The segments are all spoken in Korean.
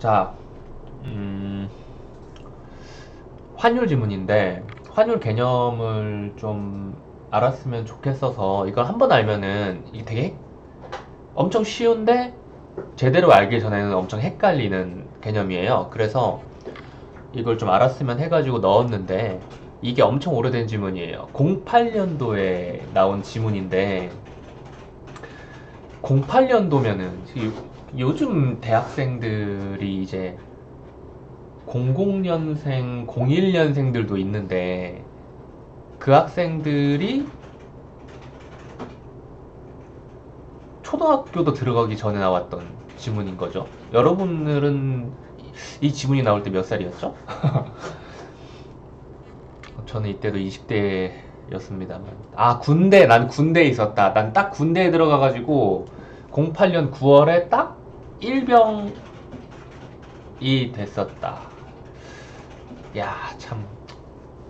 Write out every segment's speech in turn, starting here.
자, 음, 환율 지문인데 환율 개념을 좀 알았으면 좋겠어서 이걸 한 번 알면은 이게 되게 엄청 쉬운데 제대로 알기 전에는 엄청 헷갈리는 개념이에요. 그래서 이걸 좀 알았으면 해가지고 넣었는데 이게 엄청 오래된 지문이에요. 08년도에 나온 지문인데 08년도면은 요즘 대학생들이 이제 00년생, 01년생들도 있는데 그 학생들이 초등학교도 들어가기 전에 나왔던 지문인 거죠. 여러분들은 이 지문이 나올 때 몇 살이었죠? 저는 이때도 20대였습니다만. 아, 군대, 난 군대에 있었다. 난 딱 군대에 들어가가지고 08년 9월에 딱 일병이 됐었다. 야, 참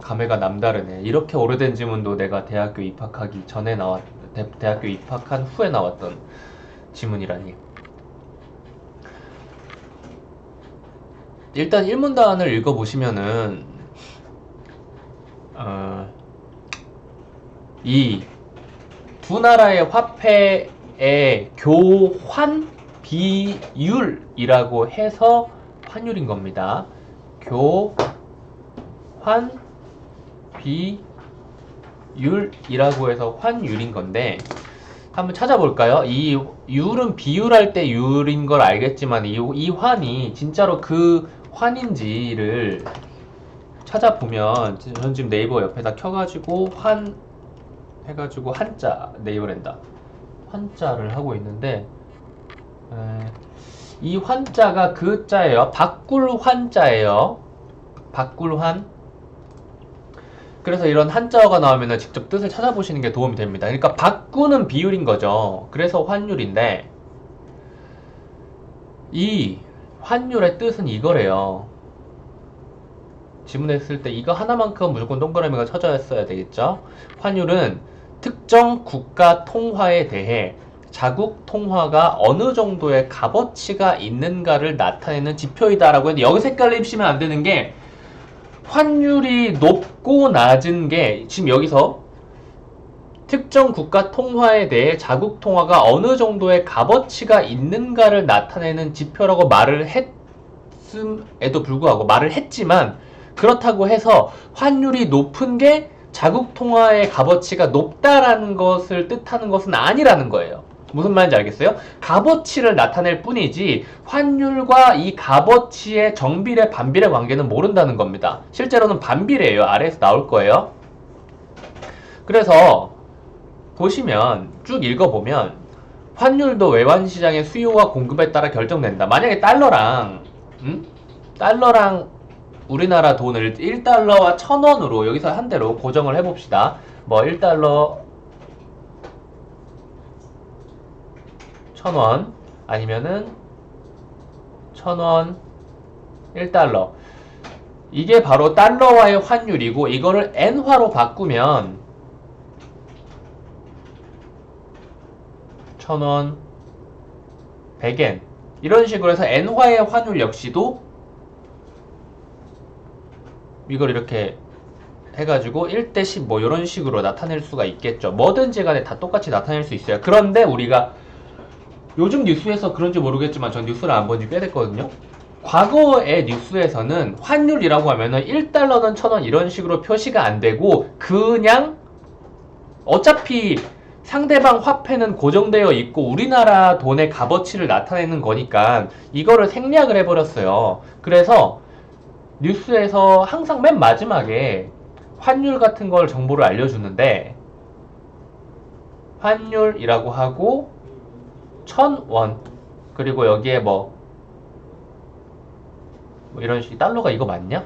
감회가 남다르네. 이렇게 오래된 지문도 내가 대학교 입학하기 전에 나왔, 대, 대학교 입학한 후에 나왔던 지문이라니. 일단 일문단을 읽어보시면은 어, 이두 나라의 화폐의 교환 비율이라고 해서 환율인 겁니다. 교환 비율이라고 해서 환율인 건데 한번 찾아볼까요? 이 율은 비율할 때 율인 걸 알겠지만 이, 이 환이 진짜로 그 환인지를 찾아보면 전 지금 네이버 옆에다 켜가지고 환 해가지고 한자 네이버랜다 환자를 하고 있는데 에, 이 환자가 그 자예요. 바꿀 환자예요. 바꿀 환. 그래서 이런 한자어가 나오면 직접 뜻을 찾아보시는 게 도움이 됩니다. 그러니까 바꾸는 비율인 거죠. 그래서 환율인데 이 환율의 뜻은 이거래요. 지문했을 때 이거 하나만큼 무조건 동그라미가 쳐져 있어야 되겠죠. 환율은 특정 국가 통화에 대해 자국 통화가 어느 정도의 값어치가 있는가를 나타내는 지표이다라고 했는데 여기서 헷갈리시면 안 되는 게 환율이 높고 낮은 게 지금 여기서 특정 국가 통화에 대해 자국 통화가 어느 정도의 값어치가 있는가를 나타내는 지표라고 말을 했음에도 불구하고 말을 했지만 그렇다고 해서 환율이 높은 게 자국 통화의 값어치가 높다라는 것을 뜻하는 것은 아니라는 거예요. 무슨 말인지 알겠어요? 값어치를 나타낼 뿐이지 환율과 이 값어치의 정비례 반비례 관계는 모른다는 겁니다. 실제로는 반비례예요. 아래에서 나올 거예요. 그래서 보시면 쭉 읽어보면 환율도 외환 시장의 수요와 공급에 따라 결정된다. 만약에 달러랑 음? 달러랑 우리나라 돈을 1달러와 1000원으로 여기서 한 대로 고정을 해봅시다. 뭐 1달러 1000원 아니면은 1000원 1달러 이게 바로 달러와의 환율이고 이거를 엔화로 바꾸면 1000원 100엔 이런 식으로 해서 엔화의 환율 역시도 이걸 이렇게 해가지고 1대 10 뭐 이런 식으로 나타낼 수가 있겠죠. 뭐든지 간에 다 똑같이 나타낼 수 있어요. 그런데 우리가 요즘 뉴스에서 그런지 모르겠지만 전 뉴스를 안 본지 꽤 됐거든요. 과거의 뉴스에서는 환율이라고 하면은 1달러는 1000원 이런 식으로 표시가 안 되고 그냥 어차피 상대방 화폐는 고정되어 있고 우리나라 돈의 값어치를 나타내는 거니까 이거를 생략을 해버렸어요. 그래서 뉴스에서 항상 맨 마지막에 환율 같은 걸 정보를 알려주는데 환율이라고 하고 천원 그리고 여기에 뭐, 뭐 이런 식 달러가 이거 맞냐?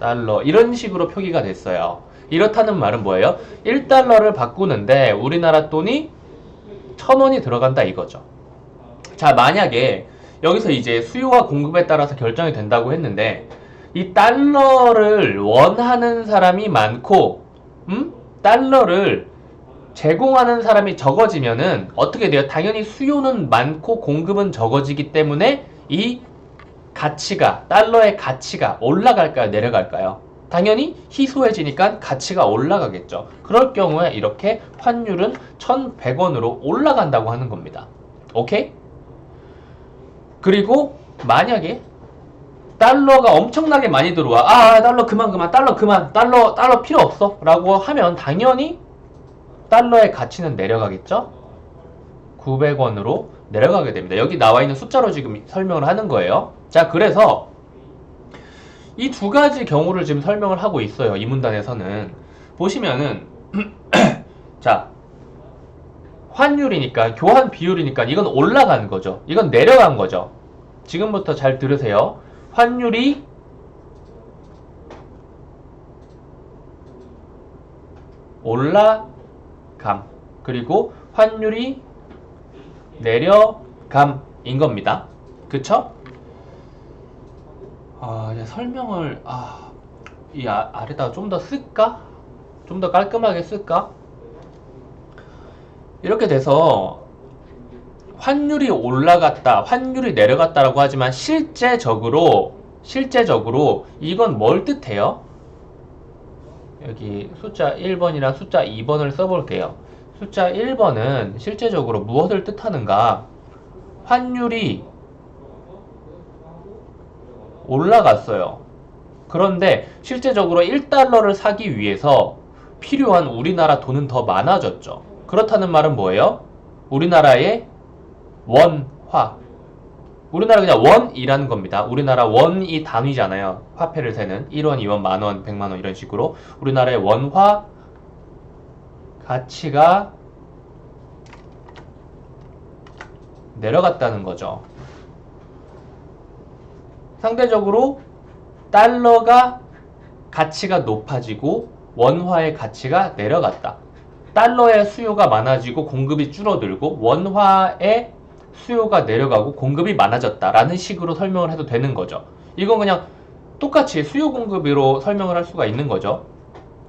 달러 이런 식으로 표기가 됐어요. 이렇다는 말은 뭐예요? 1달러를 바꾸는데 우리나라 돈이 천원이 들어간다 이거죠. 자 만약에 여기서 이제 수요와 공급에 따라서 결정이 된다고 했는데 이 달러를 원하는 사람이 많고 음? 달러를 제공하는 사람이 적어지면은 어떻게 돼요? 당연히 수요는 많고 공급은 적어지기 때문에 이 가치가 달러의 가치가 올라갈까요? 내려갈까요? 당연히 희소해지니까 가치가 올라가겠죠. 그럴 경우에 이렇게 환율은 1,100원으로 올라간다고 하는 겁니다. 오케이? 그리고 만약에 달러가 엄청나게 많이 들어와. 아, 달러 그만 그만. 달러 그만. 달러 달러 필요 없어. 라고 하면 당연히 달러의 가치는 내려가겠죠? 900원으로 내려가게 됩니다. 여기 나와 있는 숫자로 지금 설명을 하는 거예요. 자, 그래서 이 두 가지 경우를 지금 설명을 하고 있어요. 이 문단에서는. 보시면은, 자, 환율이니까, 교환 비율이니까 이건 올라간 거죠. 이건 내려간 거죠. 지금부터 잘 들으세요. 환율이 올라 감. 그리고 환율이 내려감인 겁니다. 그쵸? 아, 이제 설명을, 아, 이 아, 아래다가 좀더 쓸까? 좀 더 깔끔하게 쓸까? 이렇게 돼서 환율이 올라갔다, 환율이 내려갔다라고 하지만 실제적으로, 실제적으로 이건 뭘 뜻해요? 여기 숫자 1번이랑 숫자 2번을 써볼게요. 숫자 1번은 실제적으로 무엇을 뜻하는가? 환율이 올라갔어요. 그런데 실제적으로 1달러를 사기 위해서 필요한 우리나라 돈은 더 많아졌죠. 그렇다는 말은 뭐예요? 우리나라의 원화. 우리나라 그냥 원이라는 겁니다. 우리나라 원이 단위잖아요. 화폐를 세는 1원, 2원, 만원, 100만원 이런 식으로 우리나라의 원화 가치가 내려갔다는 거죠. 상대적으로 달러가 가치가 높아지고 원화의 가치가 내려갔다. 달러의 수요가 많아지고 공급이 줄어들고 원화의 수요가 내려가고 공급이 많아졌다라는 식으로 설명을 해도 되는 거죠. 이건 그냥 똑같이 수요 공급으로 설명을 할 수가 있는 거죠.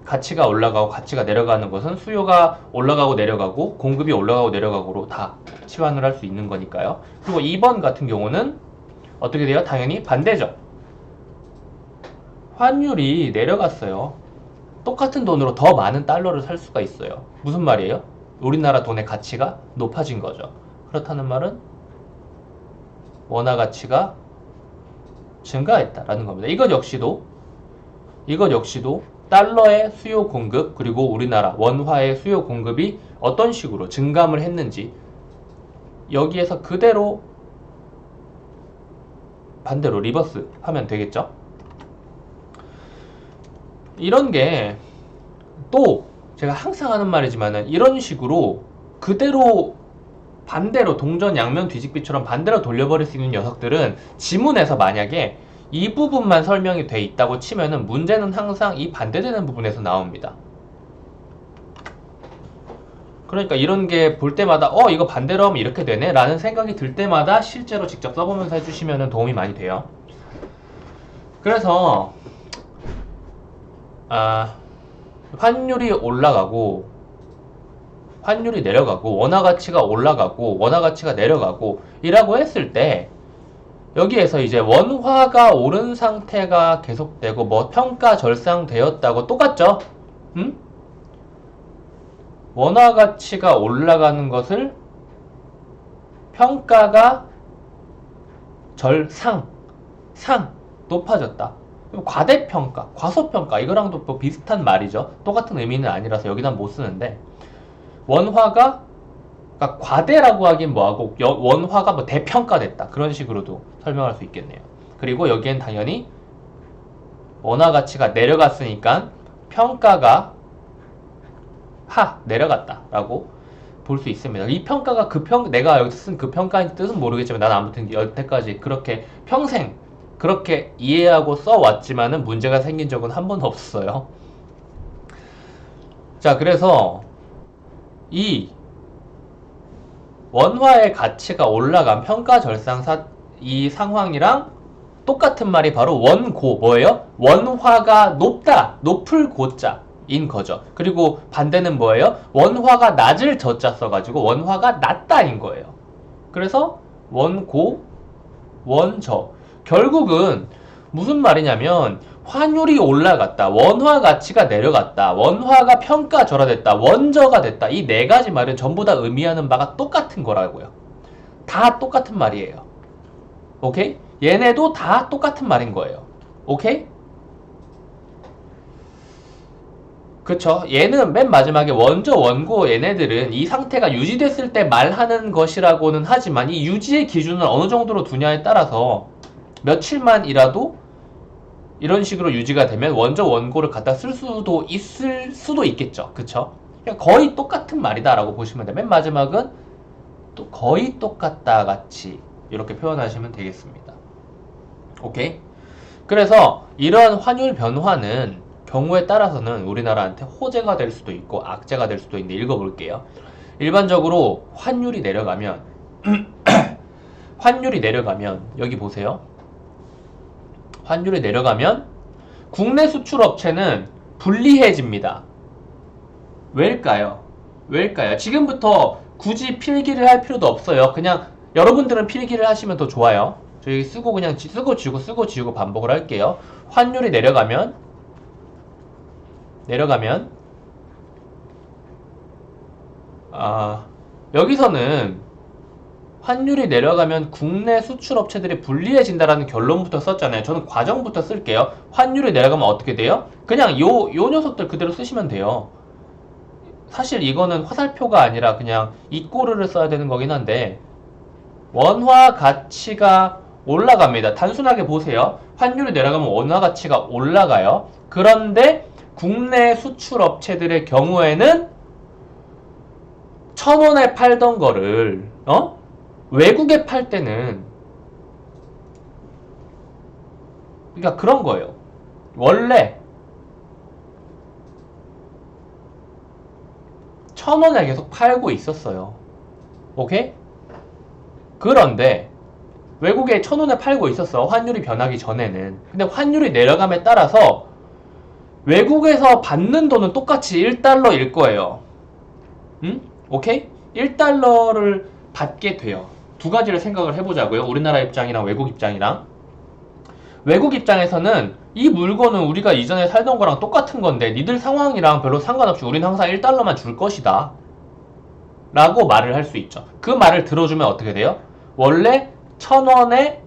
가치가 올라가고 가치가 내려가는 것은 수요가 올라가고 내려가고 공급이 올라가고 내려가고로 다 치환을 할 수 있는 거니까요. 그리고 2번 같은 경우는 어떻게 돼요? 당연히 반대죠. 환율이 내려갔어요. 똑같은 돈으로 더 많은 달러를 살 수가 있어요. 무슨 말이에요? 우리나라 돈의 가치가 높아진 거죠. 그렇다는 말은 원화 가치가 증가했다라는 겁니다. 이것 역시도 이것 역시도 달러의 수요 공급 그리고 우리나라 원화의 수요 공급이 어떤 식으로 증감을 했는지 여기에서 그대로 반대로 리버스 하면 되겠죠? 이런 게 또 제가 항상 하는 말이지만은 이런 식으로 그대로 반대로 동전 양면 뒤집기처럼 반대로 돌려버릴 수 있는 녀석들은 지문에서 만약에 이 부분만 설명이 돼 있다고 치면은 문제는 항상 이 반대되는 부분에서 나옵니다. 그러니까 이런 게 볼 때마다 어 이거 반대로 하면 이렇게 되네 라는 생각이 들 때마다 실제로 직접 써보면서 해주시면 도움이 많이 돼요. 그래서 아, 환율이 올라가고 환율이 내려가고 원화 가치가 올라가고 원화 가치가 내려가고 이라고 했을 때 여기에서 이제 원화가 오른 상태가 계속되고 뭐 평가 절상되었다고 똑같죠? 음? 원화 가치가 올라가는 것을 평가가 절상, 상, 높아졌다. 과대평가, 과소평가 이거랑도 뭐 비슷한 말이죠. 똑같은 의미는 아니라서 여기다 못 쓰는데 원화가 그러니까 과대라고 하긴 뭐하고 여- 원화가 뭐 대평가됐다 그런 식으로도 설명할 수 있겠네요. 그리고 여기엔 당연히 원화 가치가 내려갔으니까 평가가 하 내려갔다라고 볼 수 있습니다. 이 평가가 그 평 내가 여기서 쓴 그 평가인 뜻은 모르겠지만 나는 아무튼 여태까지 그렇게 평생 그렇게 이해하고 써왔지만은 문제가 생긴 적은 한 번도 없었어요. 자, 그래서 이 원화의 가치가 올라간 평가 절상 사 이 상황이랑 똑같은 말이 바로 원고 뭐예요? 원화가 높다 높을 고자 인 거죠. 그리고 반대는 뭐예요? 원화가 낮을 저자 써가지고 원화가 낮다인 거예요. 그래서 원고, 원저. 결국은 무슨 말이냐면 환율이 올라갔다. 원화 가치가 내려갔다. 원화가 평가 절하됐다. 원저가 됐다. 이 네 가지 말은 전부 다 의미하는 바가 똑같은 거라고요. 다 똑같은 말이에요. 오케이? 얘네도 다 똑같은 말인 거예요. 오케이? 그쵸. 얘는 맨 마지막에 원저, 원고 얘네들은 이 상태가 유지됐을 때 말하는 것이라고는 하지만 이 유지의 기준을 어느 정도로 두냐에 따라서 며칠만이라도 이런 식으로 유지가 되면 원저, 원고를 갖다 쓸 수도 있을 수도 있겠죠. 그쵸. 그냥 거의 똑같은 말이다라고 보시면 돼요. 맨 마지막은 또 거의 똑같다 같이 이렇게 표현하시면 되겠습니다. 오케이? 그래서 이러한 환율 변화는 경우에 따라서는 우리나라한테 호재가 될 수도 있고 악재가 될 수도 있는데 읽어볼게요. 일반적으로 환율이 내려가면 환율이 내려가면 여기 보세요. 환율이 내려가면 국내 수출 업체는 불리해집니다. 왜일까요? 왜일까요? 지금부터 굳이 필기를 할 필요도 없어요. 그냥 여러분들은 필기를 하시면 더 좋아요. 저희 쓰고 그냥 지- 쓰고 지우고 쓰고 지우고 반복을 할게요. 환율이 내려가면 내려가면 아 여기서는 환율이 내려가면 국내 수출 업체들이 불리해진다라는 결론부터 썼잖아요. 저는 과정부터 쓸게요. 환율이 내려가면 어떻게 돼요? 그냥 요, 요 녀석들 그대로 쓰시면 돼요. 사실 이거는 화살표가 아니라 그냥 이꼬르를 써야 되는 거긴 한데 원화 가치가 올라갑니다. 단순하게 보세요. 환율이 내려가면 원화 가치가 올라가요. 그런데 국내 수출 업체들의 경우에는 천 원에 팔던 거를 어? 외국에 팔 때는 그러니까 그런 거예요. 원래 천 원에 계속 팔고 있었어요. 오케이? 그런데 외국에 천 원에 팔고 있었어. 환율이 변하기 전에는. 근데 환율이 내려감에 따라서 외국에서 받는 돈은 똑같이 1달러일 거예요. 응? 오케이? 1달러를 받게 돼요. 두 가지를 생각을 해보자고요. 우리나라 입장이랑 외국 입장이랑. 외국 입장에서는 이 물건은 우리가 이전에 살던 거랑 똑같은 건데 니들 상황이랑 별로 상관없이 우리는 항상 1달러만 줄 것이다. 라고 말을 할 수 있죠. 그 말을 들어주면 어떻게 돼요? 원래 1000원에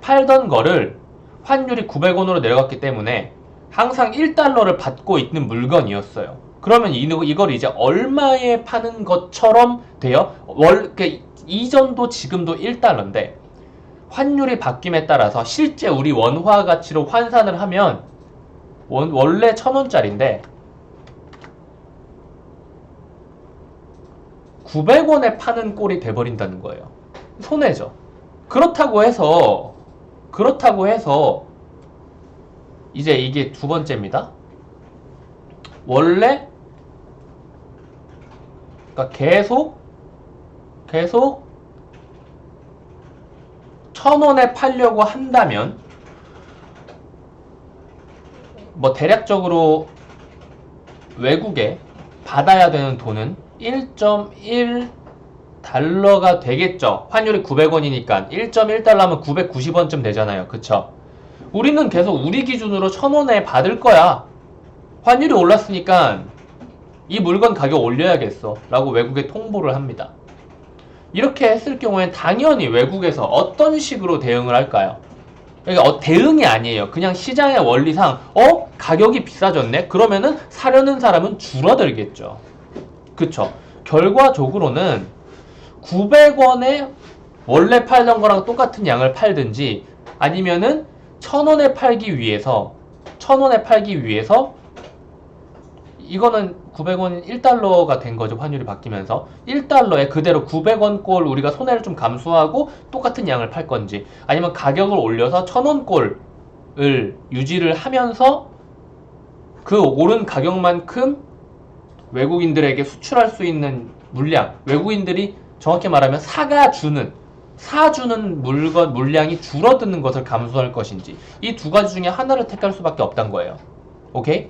팔던 거를 환율이 900원으로 내려갔기 때문에 항상 1달러를 받고 있는 물건이었어요. 그러면 이, 이걸 이제 얼마에 파는 것처럼 돼요? 월, 그 이전도 지금도 1달러인데 환율이 바뀜에 따라서 실제 우리 원화 가치로 환산을 하면 원, 원래 1000원짜리인데 900원에 파는 꼴이 돼버린다는 거예요. 손해죠. 그렇다고 해서 그렇다고 해서 이제 이게 두 번째입니다. 원래 그러니까 계속 계속 천 원에 팔려고 한다면 뭐 대략적으로 외국에 받아야 되는 돈은 1.1 달러가 되겠죠. 환율이 900원이니까 1.1달러면 990원쯤 되잖아요. 그쵸? 우리는 계속 우리 기준으로 1000원에 받을 거야. 환율이 올랐으니까 이 물건 가격 올려야겠어. 라고 외국에 통보를 합니다. 이렇게 했을 경우엔 당연히 외국에서 어떤 식으로 대응을 할까요? 그러니까 어, 대응이 아니에요. 그냥 시장의 원리상 어? 가격이 비싸졌네? 그러면은 사려는 사람은 줄어들겠죠. 그쵸? 결과적으로는 900원에 원래 팔던 거랑 똑같은 양을 팔든지 아니면은 1000원에 팔기 위해서 1000원에 팔기 위해서 이거는 900원 1달러가 된 거죠. 환율이 바뀌면서 1달러에 그대로 900원 꼴 우리가 손해를 좀 감수하고 똑같은 양을 팔 건지 아니면 가격을 올려서 1000원 꼴을 유지를 하면서 그 오른 가격만큼 외국인들에게 수출할 수 있는 물량 외국인들이 정확히 말하면 사가 주는 사주는 물건 물량이 줄어드는 것을 감수할 것인지 이 두 가지 중에 하나를 택할 수밖에 없단 거예요. 오케이?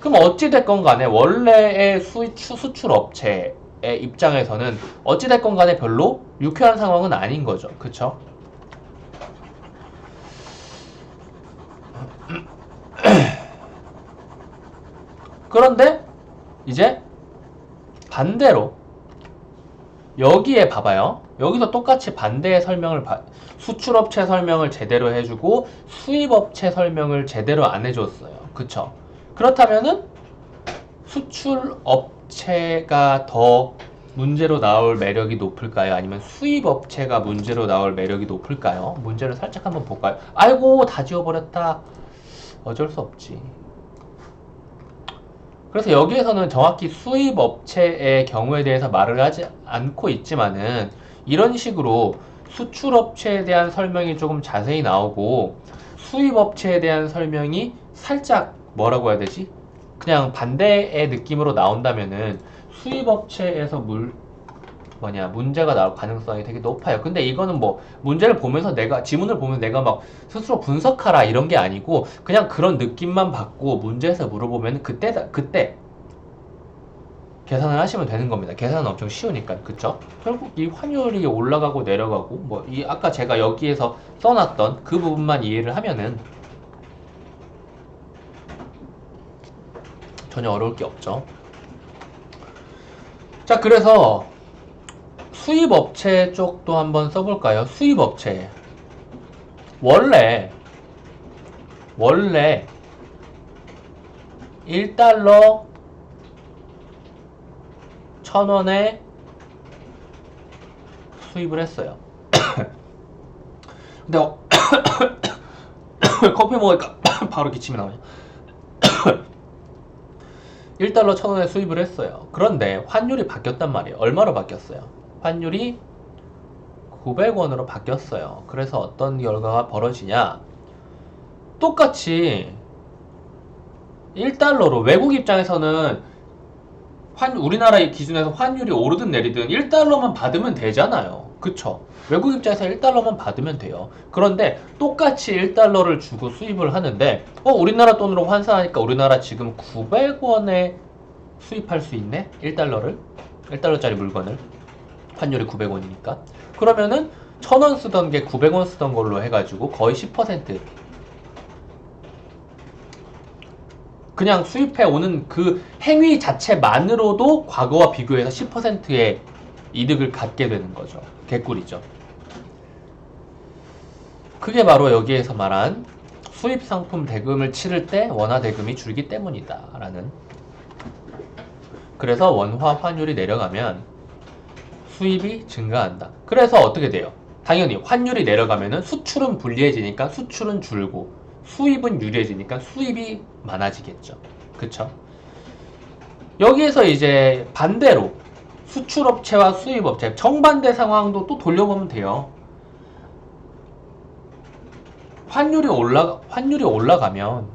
그럼 어찌됐건 간에 원래의 수, 추- 수출 업체의 입장에서는 어찌됐건 간에 별로 유쾌한 상황은 아닌 거죠. 그쵸? 그런데 이제 반대로 여기에 봐봐요. 여기서 똑같이 반대의 설명을 봐- 수출업체 설명을 제대로 해주고 수입업체 설명을 제대로 안 해줬어요. 그쵸? 그렇다면은 수출업체가 더 문제로 나올 매력이 높을까요? 아니면 수입업체가 문제로 나올 매력이 높을까요? 문제를 살짝 한번 볼까요? 아이고 다 지워버렸다. 어쩔 수 없지. 그래서 여기에서는 정확히 수입 업체의 경우에 대해서 말을 하지 않고 있지만은 이런 식으로 수출 업체에 대한 설명이 조금 자세히 나오고 수입 업체에 대한 설명이 살짝 뭐라고 해야 되지? 그냥 반대의 느낌으로 나온다면은 수입 업체에서 물 뭐냐 문제가 나올 가능성이 되게 높아요. 근데 이거는 뭐 문제를 보면서 내가 지문을 보면 내가 막 스스로 분석하라 이런 게 아니고 그냥 그런 느낌만 받고 문제에서 물어보면 그때 그때 계산을 하시면 되는 겁니다. 계산은 엄청 쉬우니까 그쵸? 결국 이 환율이 올라가고 내려가고 뭐 이 아까 제가 여기에서 써놨던 그 부분만 이해를 하면은 전혀 어려울 게 없죠. 자 그래서 수입업체 쪽도 한번 써볼까요? 수입업체 원래 원래 1달러 1000원에 수입을 했어요. 근데 어- 커피 먹으니까 바로 기침이 나와요. 1달러 1000원에 수입을 했어요. 그런데 환율이 바뀌었단 말이에요. 얼마로 바뀌었어요? 환율이 900원으로 바뀌었어요. 그래서 어떤 결과가 벌어지냐? 똑같이 1달러로 외국 입장에서는 환 우리나라의 기준에서 환율이 오르든 내리든 1달러만 받으면 되잖아요. 그쵸? 외국 입장에서 1달러만 받으면 돼요. 그런데 똑같이 1달러를 주고 수입을 하는데 어 우리나라 돈으로 환산하니까 우리나라 지금 900원에 수입할 수 있네? 1달러를? 1달러짜리 물건을 환율이 900원이니까 그러면은 1000원 쓰던 게 900원 쓰던 걸로 해가지고 거의 10% 그냥 수입해 오는 그 행위 자체만으로도 과거와 비교해서 10%의 이득을 갖게 되는 거죠. 개꿀이죠. 그게 바로 여기에서 말한 수입 상품 대금을 치를 때 원화 대금이 줄기 때문이다. 라는. 그래서 원화 환율이 내려가면 수입이 증가한다. 그래서 어떻게 돼요? 당연히 환율이 내려가면은 수출은 불리해지니까 수출은 줄고 수입은 유리해지니까 수입이 많아지겠죠. 그쵸? 여기에서 이제 반대로 수출업체와 수입업체 정반대 상황도 또 돌려보면 돼요. 환율이 올라 환율이 올라가면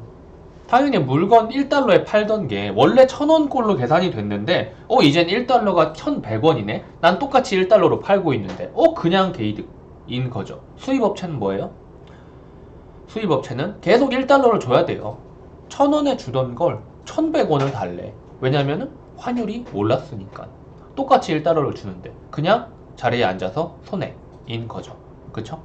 당연히 물건 1달러에 팔던 게 원래 1000원꼴로 계산이 됐는데 어 이젠 1달러가 1100원이네. 난 똑같이 1달러로 팔고 있는데 어 그냥 개이득인 거죠. 수입업체는 뭐예요? 수입업체는 계속 1달러를 줘야 돼요. 1000원에 주던 걸 1100원을 달래. 왜냐면은 환율이 올랐으니까. 똑같이 1달러를 주는데 그냥 자리에 앉아서 손해인 거죠. 그쵸?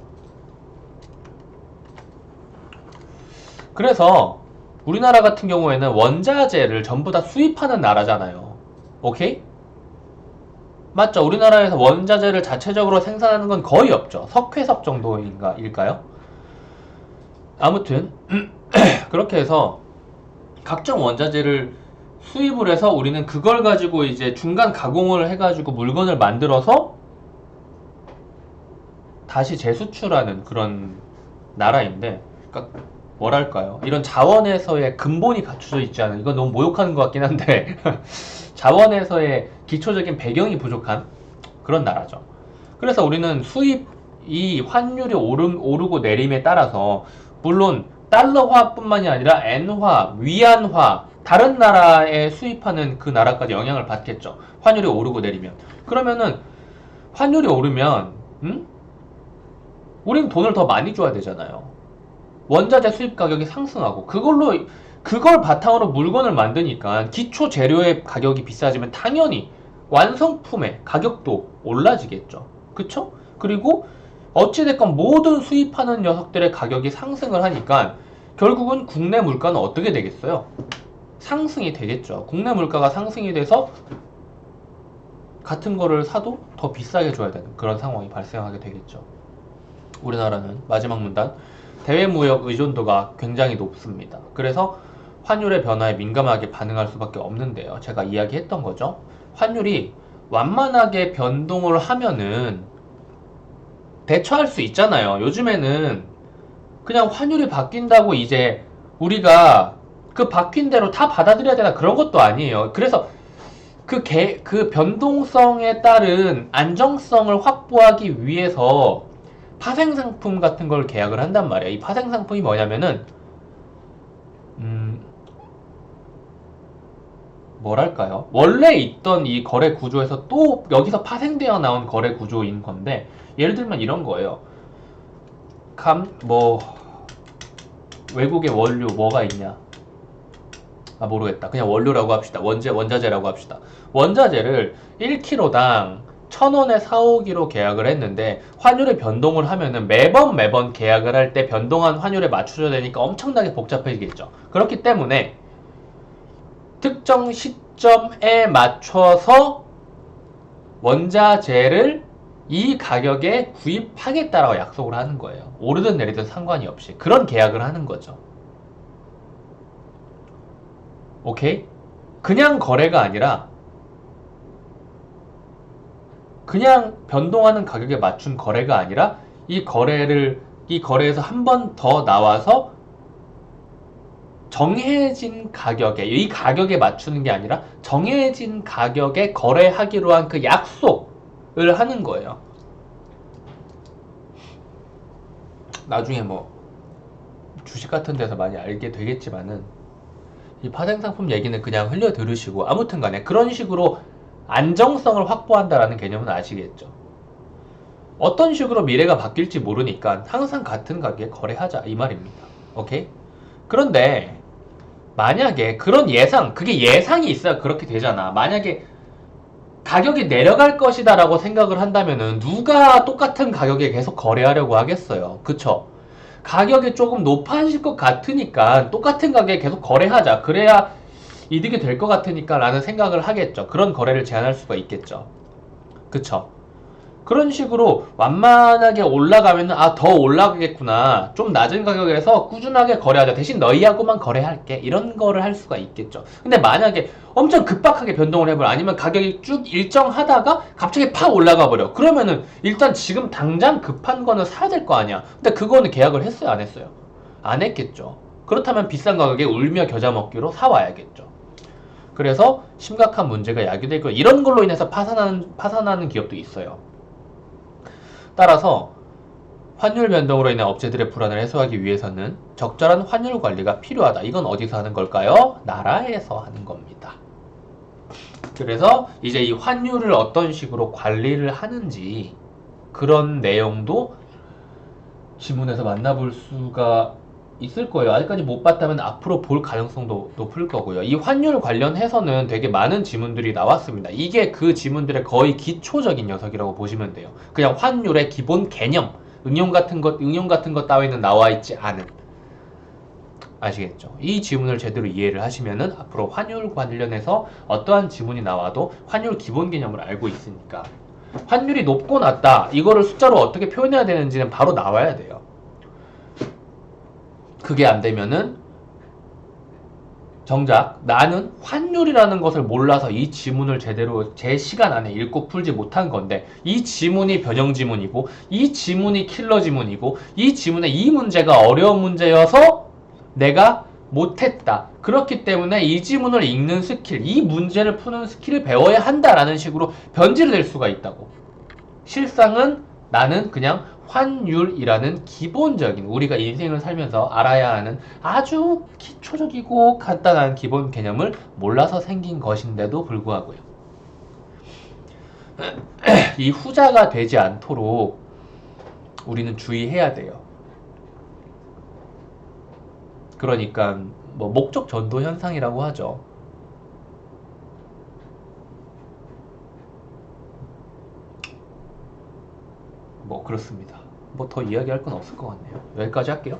그래서 우리나라 같은 경우에는 원자재를 전부 다 수입하는 나라잖아요. 오케이? 맞죠? 우리나라에서 원자재를 자체적으로 생산하는 건 거의 없죠. 석회석 정도인가, 일까요? 아무튼, 그렇게 해서 각종 원자재를 수입을 해서 우리는 그걸 가지고 이제 중간 가공을 해가지고 물건을 만들어서 다시 재수출하는 그런 나라인데, 그러니까 뭐랄까요? 이런 자원에서의 근본이 갖춰져 있지 않은 이건 너무 모욕하는 것 같긴 한데 자원에서의 기초적인 배경이 부족한 그런 나라죠. 그래서 우리는 수입 이 환율이 오르, 오르고 내림에 따라서 물론 달러화뿐만이 아니라 엔화, 위안화 다른 나라에 수입하는 그 나라까지 영향을 받겠죠. 환율이 오르고 내리면 그러면은 환율이 오르면 음? 우리는 돈을 더 많이 줘야 되잖아요. 원자재 수입 가격이 상승하고 그걸로 그걸 바탕으로 물건을 만드니까 기초 재료의 가격이 비싸지면 당연히 완성품의 가격도 올라지겠죠. 그쵸? 그리고 어찌됐건 모든 수입하는 녀석들의 가격이 상승을 하니까 결국은 국내 물가는 어떻게 되겠어요? 상승이 되겠죠. 국내 물가가 상승이 돼서 같은 거를 사도 더 비싸게 줘야 되는 그런 상황이 발생하게 되겠죠. 우리나라는 마지막 문단 대외 무역 의존도가 굉장히 높습니다. 그래서 환율의 변화에 민감하게 반응할 수밖에 없는데요. 제가 이야기했던 거죠. 환율이 완만하게 변동을 하면은 대처할 수 있잖아요. 요즘에는 그냥 환율이 바뀐다고 이제 우리가 그 바뀐 대로 다 받아들여야 되나 그런 것도 아니에요. 그래서 그, 개, 그 변동성에 따른 안정성을 확보하기 위해서 파생상품 같은 걸 계약을 한단 말이에요. 이 파생상품이 뭐냐면은, 음, 뭐랄까요? 원래 있던 이 거래 구조에서 또 여기서 파생되어 나온 거래 구조인 건데, 예를 들면 이런 거예요. 감, 뭐, 외국의 원료 뭐가 있냐? 아, 모르겠다. 그냥 원료라고 합시다. 원재, 원자재라고 합시다. 원자재를 1kg당 1000원에 사오기로 계약을 했는데 환율의 변동을 하면은 매번 매번 계약을 할 때 변동한 환율에 맞춰줘야 되니까 엄청나게 복잡해지겠죠. 그렇기 때문에 특정 시점에 맞춰서 원자재를 이 가격에 구입하겠다라고 약속을 하는 거예요. 오르든 내리든 상관이 없이 그런 계약을 하는 거죠. 오케이? 그냥 거래가 아니라 그냥 변동하는 가격에 맞춘 거래가 아니라 이 거래를 이 거래에서 한 번 더 나와서 정해진 가격에 이 가격에 맞추는 게 아니라 정해진 가격에 거래하기로 한 그 약속 을 하는 거예요. 나중에 뭐 주식 같은 데서 많이 알게 되겠지만은 이 파생상품 얘기는 그냥 흘려 들으시고 아무튼 간에 그런 식으로 안정성을 확보한다라는 개념은 아시겠죠? 어떤 식으로 미래가 바뀔지 모르니까 항상 같은 가격에 거래하자 이 말입니다. 오케이? 그런데 만약에 그런 예상, 그게 예상이 있어야 그렇게 되잖아. 만약에 가격이 내려갈 것이다라고 생각을 한다면은 누가 똑같은 가격에 계속 거래하려고 하겠어요. 그쵸? 가격이 조금 높아질 것 같으니까 똑같은 가격에 계속 거래하자. 그래야 이득이 될 것 같으니까 라는 생각을 하겠죠. 그런 거래를 제한할 수가 있겠죠. 그쵸? 그런 식으로 완만하게 올라가면 아, 더 올라가겠구나. 좀 낮은 가격에서 꾸준하게 거래하자. 대신 너희하고만 거래할게. 이런 거를 할 수가 있겠죠. 근데 만약에 엄청 급박하게 변동을 해버려. 아니면 가격이 쭉 일정하다가 갑자기 팍 올라가 버려. 그러면은 일단 지금 당장 급한 거는 사야 될 거 아니야. 근데 그거는 계약을 했어요? 안 했어요? 안 했겠죠. 그렇다면 비싼 가격에 울며 겨자 먹기로 사와야겠죠. 그래서 심각한 문제가 야기될 거 이런 걸로 인해서 파산하는 파산하는 기업도 있어요. 따라서 환율 변동으로 인한 업체들의 불안을 해소하기 위해서는 적절한 환율 관리가 필요하다. 이건 어디서 하는 걸까요? 나라에서 하는 겁니다. 그래서 이제 이 환율을 어떤 식으로 관리를 하는지 그런 내용도 지문에서 만나볼 수가 있을 거예요. 아직까지 못 봤다면 앞으로 볼 가능성도 높을 거고요. 이 환율 관련해서는 되게 많은 지문들이 나왔습니다. 이게 그 지문들의 거의 기초적인 녀석이라고 보시면 돼요. 그냥 환율의 기본 개념, 응용 같은 것, 응용 같은 것 따위는 나와 있지 않은. 아시겠죠? 이 지문을 제대로 이해를 하시면은 앞으로 환율 관련해서 어떠한 지문이 나와도 환율 기본 개념을 알고 있으니까 환율이 높고 낮다 이거를 숫자로 어떻게 표현해야 되는지는 바로 나와야 돼요. 그게 안 되면은 정작 나는 환율이라는 것을 몰라서 이 지문을 제대로 제 시간 안에 읽고 풀지 못한 건데 이 지문이 변형 지문이고 이 지문이 킬러 지문이고 이 지문에 이 문제가 어려운 문제여서 내가 못했다. 그렇기 때문에 이 지문을 읽는 스킬, 이 문제를 푸는 스킬을 배워야 한다라는 식으로 변질을 낼 수가 있다고. 실상은 나는 그냥 환율이라는 기본적인 우리가 인생을 살면서 알아야 하는 아주 기초적이고 간단한 기본 개념을 몰라서 생긴 것인데도 불구하고요. 이 후자가 되지 않도록 우리는 주의해야 돼요. 그러니까 뭐 목적 전도 현상이라고 하죠. 뭐 그렇습니다. 뭐 더 이야기할 건 없을 것 같네요. 여기까지 할게요.